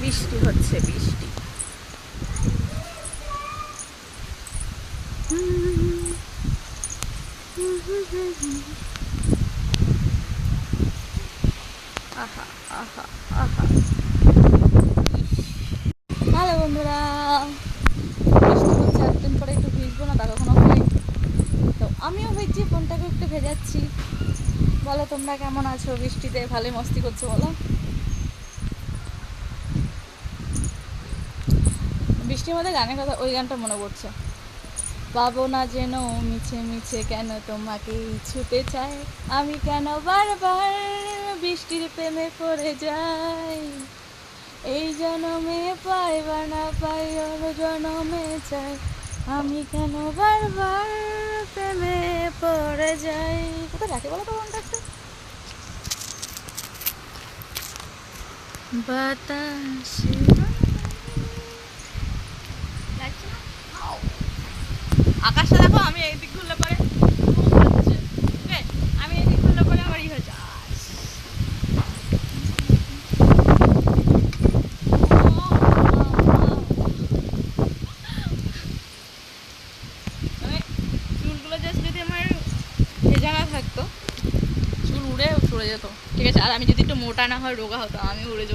বৃষ্টি হচ্ছে, বৃষ্টি। আহা আহা আহা। বন্ধুরা। পরে একটু ভিজবো না, তা আমিও একটু ভেজাচ্ছি। বলো তোমরা কেমন আছো বৃষ্টিতে? ভালোই মস্তি করছ, বলো। বৃষ্টির মধ্যে গানের কথা ওই গানটা মনে পড়ছে। পাবো না যেন মিছে মিছে কেন তোমাকে ছুতে চাই। আমি কেন বারবার বৃষ্টির প্রেমে পড়ে যাই? এই জনমে পাই বা না পাই অন্য জনমে চাই। আমি কেন বারবার প্রেমে পড়ে যাই? কোথায় রাখে বলো তো একটু? বাতাসে আকাশটা দেখো, আমি এইদিক ঘুরলে পরে আমি এইদিক ঘুরলে পরে আমার ই হচ্ছে আস। মানে চুলগুলো জাস্ট যদি আমার ভেজানা থাকতো, চুল উড়ে চলে যেত ঠিক আছে, আর আমি যদি একটু মোটা না হয়, রোগা হতো আমি উড়ে চলে